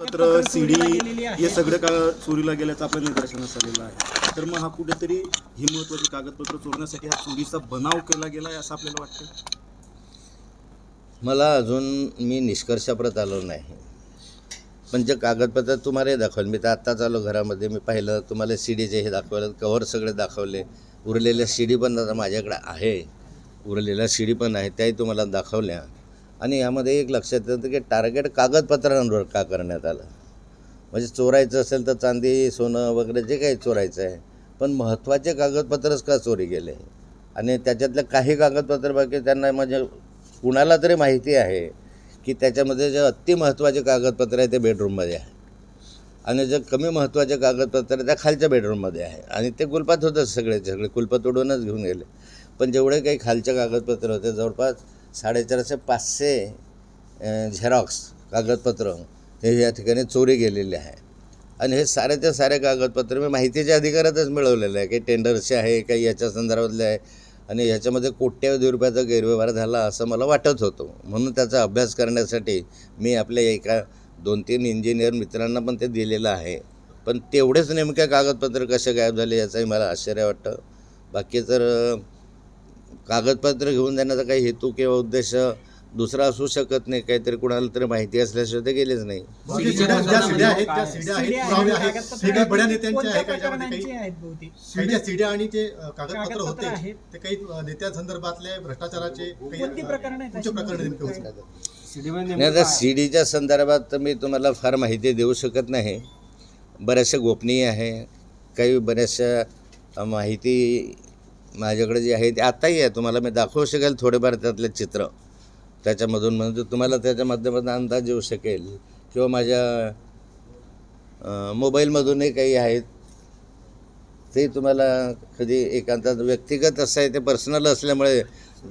पत्र सीडी हे सगळं का चोरीला गेल्याचं आपल्या निदर्शनास आलेलं आहे. तर मग हा कुठेतरी ही महत्वाची कागदपत्र चोरण्यासाठी हा चोरीचा बनाव केला गेला आहे असं आपल्याला वाटतं मला अजून मी निष्कर्षाप्रत आलो नाही. पण जे कागदपत्र तुम्हाला दाखवलं मी तर आत्ताच आलो घरामध्ये मी पाहिलं तुम्हाला सी डीचे हे दाखवलं कव्हर सगळे दाखवले. उरलेल्या सी डी पण आता माझ्याकडे आहे. उरलेल्या सी डी पण आहे त्याही तुम्हाला दाखवल्या. आणि यामध्ये एक लक्षात येतं की टार्गेट कागदपत्रांवर का करण्यात आलं? म्हणजे चोरायचं असेल तर चांदी सोनं वगैरे जे काही चोरायचं आहे पण महत्त्वाचे कागदपत्रच का चोरी गेले आणि त्याच्यातलं काही कागदपत्र बाकी त्यांना म्हणजे कुणाला तरी माहिती आहे की त्याच्यामध्ये जे अति महत्त्वाचे कागदपत्र आहे ते बेडरूममध्ये आहे. आणि जे कमी महत्त्वाचे कागदपत्र आहे त्या खालच्या बेडरूममध्ये आहे. आणि ते कुलपात होतं सगळे सगळे कुलपात उडवूनच घेऊन गेले. पण जेवढे काही खालचे कागदपत्र होते जवळपास साडेचारशे पाचशे झेरॉक्स कागदपत्र हे या ठिकाणी चोरी गेलेले आहे. आणि हे सारेच्या सारे कागदपत्र मी माहितीच्या अधिकारातच मिळवलेलं आहे. काही टेंडरचे आहे काही याच्या संदर्भातले आहे. आणि ह्याच्यामध्ये कोट्यावधी रुपयाचा गैरव्यवहार झाला असं मला वाटत होतं. म्हणून त्याचा अभ्यास करण्यासाठी मी आपल्या एका दोन तीन इंजिनियर मित्रांना पण ते दिलेलं आहे. पण तेवढेच नेमक्या कागदपत्र कसे गायब झाले याचंही मला आश्चर्य वाटतं. बाकी तर कागदपत्र घेऊन जाण्याचा काही हेतू किंवा उद्देश दुसरा असू शकत नाही काहीतरी कुणाला तरी माहिती असल्याशिवाय ते गेलेच नाही. सीड्या सीड्या ते कागदपत्र होते. ते काही नेत्यांसंदर्भातले भ्रष्टाचाराचे प्रकरणं आता सी डीच्या संदर्भात तर मी तुम्हाला फार माहिती देऊ शकत नाही. बऱ्याचशा गोपनीय आहे. काही बऱ्याचशा माहिती माझ्याकडे जी आहे ते आत्ताही आहे. तुम्हाला मी दाखवू शकेल थोडेफार त्यातले चित्र. त्याच्यामधून म्हणजे तुम्हाला त्याच्या माध्यमातून अंदाज येऊ शकेल. किंवा माझ्या मोबाईलमधूनही काही आहेत. ते तुम्हाला कधी एकांतात व्यक्तिगत असं आहे ते पर्सनल असल्यामुळे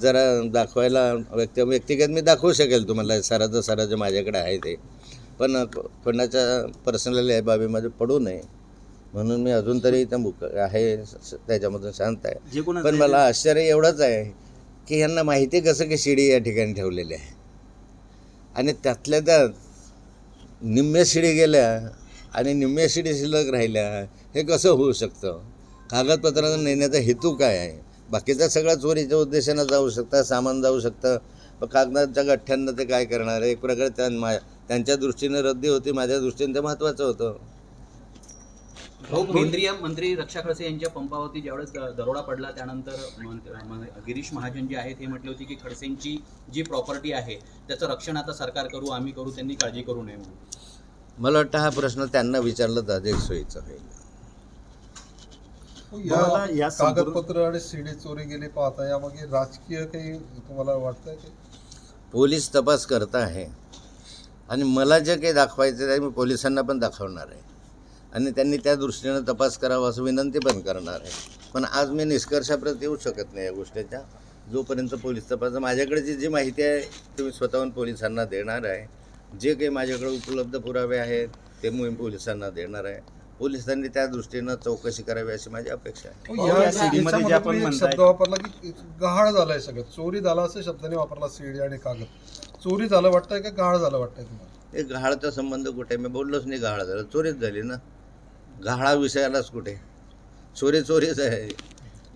जरा दाखवायला व्यक्ती व्यक्तिगत मी दाखवू शकेल तुम्हाला. साराचं सारं जे माझ्याकडे आहे ते. पण कोणाच्या पर्सनल या बाबीमध्ये पडू नये. म्हणून मी अजून तरी त्या मुक आहे त्याच्यामधून शांत आहे. पण मला आश्चर्य एवढंच आहे की यांना माहिती कसं की शिडी या ठिकाणी ठेवलेली आहे? आणि त्यातल्या त्यात निम्म्या शिडी गेल्या आणि निम्म्या शिडी शिल्लक राहिल्या हे कसं होऊ शकतं? कागदपत्रांना नेण्याचा हेतू काय आहे? बाकीचा सगळा चोरीच्या उद्देशानं जाऊ शकता सामान जाऊ शकतं. कागदाच्या गठ्ठ्यांना ते काय करणार एक प्रकारे त्या मा त्यांच्या दृष्टीने रद्दी होती माझ्या दृष्टीने ते महत्त्वाचं होतं. भाऊ केंद्रीय मंत्री रक्षा खडसे यांच्या पंपावरती ज्यावेळेस दरोडा पडला त्यानंतर गिरीश महाजन जे आहेत हे म्हटले होते की खडसेंची जी प्रॉपर्टी आहे त्याचं रक्षण आता सरकार करू आम्ही करू त्यांनी काळजी करू नये म्हणून. मला वाटतं हा प्रश्न त्यांना विचारला तर अधिक सोयीचा होईल. मला या कागदपत्र आणि सीडी चोरी गेली पाहता यामागे राजकीय काही तुम्हाला वाटतंय की पोलीस तपास करत आहे आणि मला जे काही दाखवायचं आहे मी पोलिसांना पण दाखवणार आहे. आणि त्यांनी त्या दृष्टीनं तपास करावा असं विनंती पण करणार आहे. पण आज मी निष्कर्षाप्रत येऊ शकत नाही या गोष्टीच्या. जोपर्यंत पोलीस तपास माझ्याकडे जी जी माहिती आहे ती मी स्वतःहून पोलिसांना देणार आहे. जे काही माझ्याकडे उपलब्ध पुरावे आहेत ते मी पोलिसांना देणार आहे. पोलिसांनी त्या दृष्टीनं चौकशी करावी अशी माझी अपेक्षा आहे. शब्द वापरला की गहाळ झालाय सगळं. चोरी झाला असं शब्दाने वापरला सीडी आणि कागद. चोरी झालं वाटतंय का गहाळ झालं वाटतंय तुम्हाला? हे गहाळचा संबंध कुठे? मी बोललोच नाही गहाळ झालं. चोरीच झाली ना. गहाळा विषय आलाच कुठे? चोरी चोरीच आहे.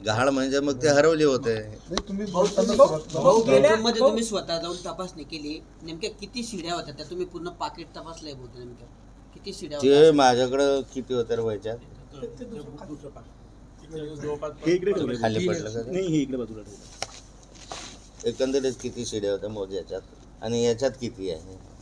गहाळ म्हणजे मग ते हरवली होते. मध्ये भाऊ- तुम्ही स्वतः जाऊन तपासणी केली. नेमक्या किती शिड्या होत्या? त्या तुम्ही पूर्ण पाकिट तपासलंय बोलतो नेमक्या किती शिड्या ते माझ्याकडं किती होत्या रे हे ठेवलंय. खाली पडलं का? ते? नाही हे इकडे बाजूला ठेवलं एकंदरीत किती शिड्या होत्या मोज याच्यात आणि याच्यात किती आहे?